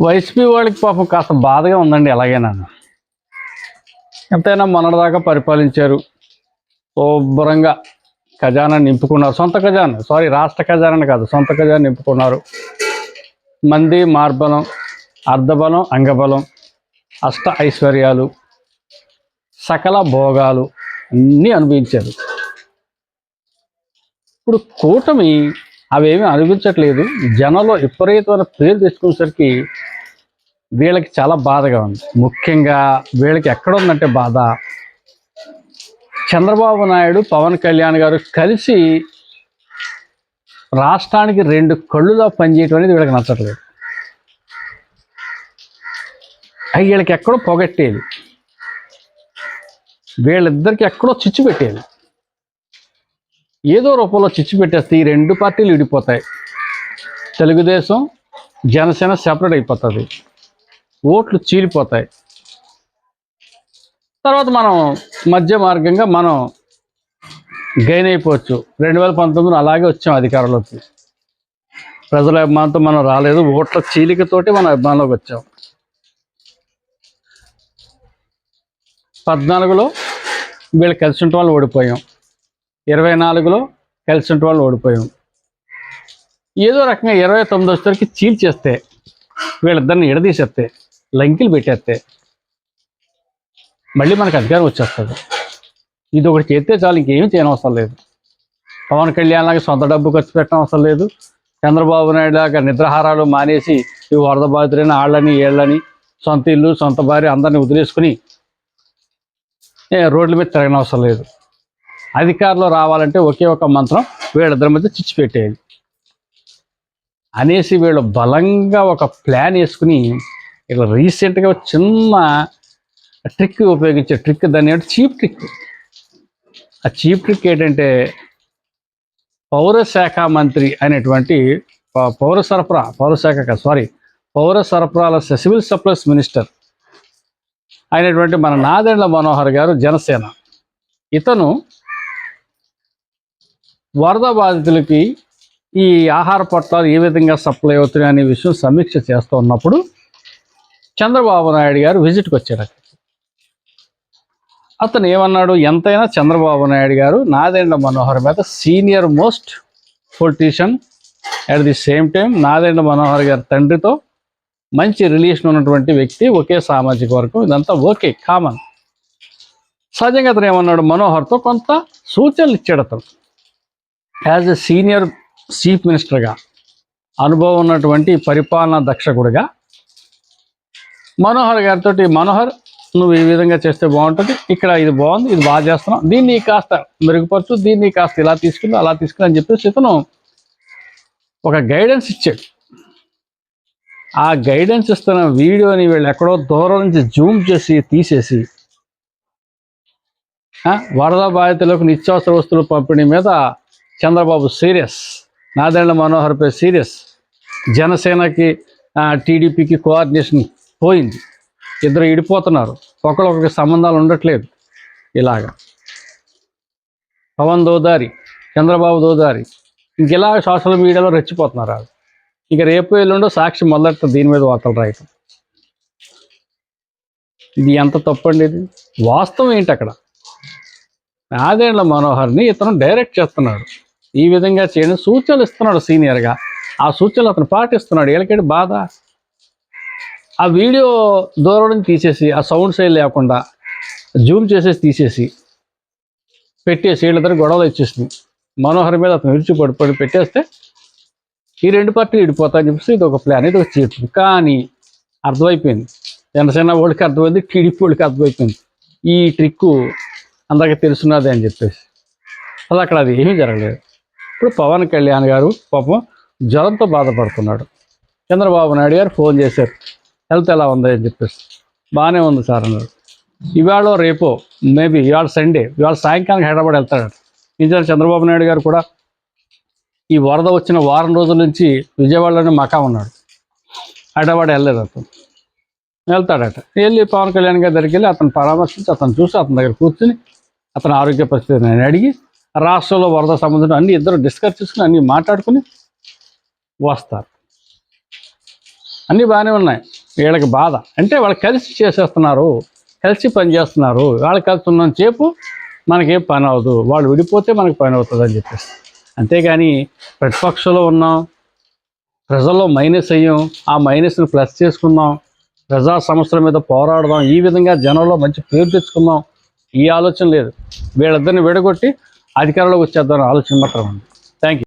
YCP వాళ్ళకి పాపం కాస్త బాధగా ఉందండి ఎలాగైనా. ఎంతైనా మొన్నటిదాకా పరిపాలించారు. శుభ్రంగా ఖజానా నింపుకున్నారు. సొంత ఖజానా సారీ రాష్ట్ర ఖజానా కాదు సొంత ఖజానా నింపుకున్నారు. మంది మార్బలం అర్ధబలం అంగబలం అష్ట ఐశ్వర్యాలు సకల భోగాలు అన్నీ అనుభవించారు. ఇప్పుడు కూటమి అవేమీ అనిపించట్లేదు. జనంలో విపరీతమైన పేరు తెచ్చుకునేసరికి వీళ్ళకి చాలా బాధగా ఉంది. ముఖ్యంగా వీళ్ళకి ఎక్కడ ఉందంటే బాధ. చంద్రబాబు నాయుడు పవన్ కళ్యాణ్ గారు కలిసి రాష్ట్రానికి రెండు కళ్ళులా పనిచేయటం అనేది వీళ్ళకి నచ్చట్లేదు. అవి వీళ్ళకి ఎక్కడో పొగట్టేది. వీళ్ళిద్దరికి ఎక్కడో చిచ్చు పెట్టేది. ఏదో రూపంలో చిచ్చు పెట్టేస్తే ఈ రెండు పార్టీలు విడిపోతాయి. తెలుగుదేశం జనసేన సెపరేట్ అయిపోతుంది. ఓట్లు చీలిపోతాయి. తర్వాత మనం మధ్య మార్గంగా మనం గెయిన్ అయిపోవచ్చు. రెండు వేల పంతొమ్మిదిలో అలాగే వచ్చాం అధికారంలోకి. ప్రజల అభిమానంతో మనం రాలేదు. ఓట్ల చీలికతోటి మనం అభిమానంలోకి వచ్చాం. పద్నాలుగులో వీళ్ళు కలిసి ఉంటే వాళ్ళు ఓడిపోయాం. ఇరవై నాలుగులో కలిసి ఉంటే వాళ్ళు ఓడిపోయాం. ఏదో రకంగా ఇరవై తొమ్మిది వచ్చేసరికి చీల్చేస్తే వీళ్ళిద్దరిని ఎడదీసేస్తే లంకిలు పెట్టేస్తే మళ్ళీ మనకు అధికారం వచ్చేస్తుంది. ఇది ఒకటి చేస్తే చాలు ఇంకేమీ చేయనవసరం లేదు. పవన్ కళ్యాణ్ లాగా సొంత డబ్బు ఖర్చు పెట్టడం అవసరం లేదు. చంద్రబాబు నాయుడు లాగా నిద్రాహారాలు మానేసి ఈ వరద బాధితులైన ఆళ్ళని ఏళ్ళని సొంత ఇల్లు సొంత భార్య అందరిని వదిలేసుకుని ఏ, రోడ్ల మీద తిరగనవసరం లేదు. అధికారంలో రావాలంటే ఒకే ఒక మంత్రం వీళ్ళిద్దరి మధ్య చిచ్చిపెట్టేది అనేసి వీళ్ళు బలంగా ఒక ప్లాన్ వేసుకుని ఇలా రీసెంట్గా చిన్న ట్రిక్ ఉపయోగించే ట్రిక్ దాన్ని ఏంటంటే చీప్ ట్రిక్ ఆ చీప్ ట్రిక్ ఏంటంటే పౌర శాఖ మంత్రి అయినటువంటి పౌర సరఫరా పౌర శాఖ కాదు సారీ పౌర సరఫరాల సివిల్ సప్లైస్ మినిస్టర్ అయినటువంటి మన నాదెండ్ల మనోహర్ గారు జనసేన. ఇతను వరద బాధితులకి ఈ ఆహార పొట్లాలు ఏ విధంగా సప్లై అవుతున్నాయి అనే విషయం సమీక్ష చేస్తూ ఉన్నప్పుడు చంద్రబాబు నాయుడు గారు విజిట్కి వచ్చాడు అక్కడికి. అతను ఏమన్నాడు? ఎంతైనా చంద్రబాబు నాయుడు గారు నాదెండ్ల మనోహర్ మీద senior most politician at the same time Nadendla Manohar గారి తండ్రితో మంచి రిలేషన్ ఉన్నటువంటి వ్యక్తి ఒకే సామాజిక వర్గం ఇదంతా ఓకే కామన్ సహజంగా అతను ఏమన్నాడు? మనోహర్తో కొంత సూచనలు ఇచ్చాడు అతను. యాజ్ ఎ సీనియర్ చీఫ్ మినిస్టర్గా అనుభవం ఉన్నటువంటి పరిపాలనా దక్షకుడిగా మనోహర్ గారితో మనోహర్ నువ్వు ఈ విధంగా చేస్తే బాగుంటుంది ఇక్కడ ఇది బాగుంది ఇది బాగా చేస్తున్నావు దీన్ని కాస్త మెరుగుపరచు దీన్ని కాస్త ఇలా తీసుకుని అలా తీసుకుని అని చెప్పేసి ఇతను ఒక గైడెన్స్ ఇచ్చాడు. ఆ గైడెన్స్ ఇస్తున్న వీడియోని వీళ్ళు ఎక్కడో దూరం నుంచి జూమ్ చేసి తీసేసి వరద బాధితులకు నిత్యావసర వస్తువుల పంపిణీ మీద చంద్రబాబు సీరియస్ నాదెండ్ల మనోహర్పై సీరియస్ జనసేనకి టీడీపీకి కోఆర్డినేషన్ పోయింది. ఇద్దరు ఇడిపోతున్నారు. ఒకరికొకరికి సంబంధాలు ఉండట్లేదు. ఇలాగా. పవన్ దోదారి చంద్రబాబు దోదారి ఇంక ఇలా సోషల్ మీడియాలో రెచ్చిపోతున్నారు వాళ్ళు. ఇక రేపు ఎల్లుండో సాక్షి మొదలెట్ట దీని మీద వార్తలు రాయటం. ఇది ఎంత తప్పండి ఇది? వాస్తవం ఏంటి అక్కడ? నాదేండ్ల మనోహర్ని ఇతను డైరెక్ట్ చేస్తున్నాడు. ఈ విధంగా చేయడం సూచనలు ఇస్తున్నాడు సీనియర్గా ఆ సూచనలు అతను పాటిస్తున్నాడు. వీళ్ళకేంటి బాధ? ఆ వీడియో దూరం తీసేసి ఆ సౌండ్ సైడ్ లేకుండా జూమ్ చేసేసి తీసేసి పెట్టేసి వీళ్ళిద్దరు గొడవలు ఇచ్చేసింది మనోహర్ మీద అతను విరిచి పడిపోయి పెట్టేస్తే ఈ రెండు పార్టీలు విడిపోతాయని చెప్పేసి ఇది ఒక ప్లాన్ ఇది ఒక చీట్ కానీ అర్థమైపోయింది. జనసేన వాళ్ళకి అర్థమైంది టీడీపీ వాళ్ళకి అర్థమైపోయింది. ఈ ట్రిక్కు అందరికీ తెలుసున్నదే అని చెప్పేసి. అలా అక్కడ అది ఏమీ జరగలేదు. ఇప్పుడు పవన్ కళ్యాణ్ గారు పాపం జ్వరంతో బాధపడుతున్నాడు. చంద్రబాబు నాయుడు గారు ఫోన్ చేశారు. హెల్త్ ఎలా ఉంది అని చెప్పేసి. బాగానే ఉంది సార్ అన్నారు ఇవాళ రేపో మేబీ ఇవాళ సండే ఇవాళ సాయంకాలం హైదరాబాద్ వెళ్తాడు. నిజాలు చంద్రబాబు నాయుడు గారు కూడా ఈ వరద వచ్చిన వారం రోజుల నుంచి విజయవాడలోనే మకా ఉన్నాడు. హైదరాబాద్ వెళ్ళలేదు అతను. వెళ్తాడట. వెళ్ళి పవన్ కళ్యాణ్ గారి దగ్గరికి వెళ్ళి అతను పరామర్శించి అతను చూసి అతని దగ్గర కూర్చుని అతని ఆరోగ్య పరిస్థితిని అడిగి రాష్ట్రంలో వరద సంబంధం అన్ని ఇద్దరు డిస్కస్ చేసుకుని అన్ని మాట్లాడుకుని వస్తారు. అన్నీ బాగానే ఉన్నాయి. వీళ్ళకి బాధ. అంటే వాళ్ళు కలిసి చేసేస్తున్నారు. కలిసి పని చేస్తున్నారు. వాళ్ళు కలిసి ఉన్నంత మనకేం పని అవ్వదు. వాళ్ళు విడిపోతే మనకి పని అవుతుంది అని చెప్పేసి. అంతేగాని ప్రతిపక్షంలో ఉన్నాం. ప్రజల్లో మైనస్ అయ్యాం. ఆ మైనస్ని ప్లస్ చేసుకుందాం ప్రజా సమస్యల మీద పోరాడదాం. ఈ విధంగా జనంలో మంచి పేరు తెచ్చుకుందాం ఈ ఆలోచన లేదు. వీళ్ళిద్దరిని విడగొట్టి అధికారంలోకి వచ్చేద్దాం ఆలోచన మాత్రం ఉంది. థ్యాంక్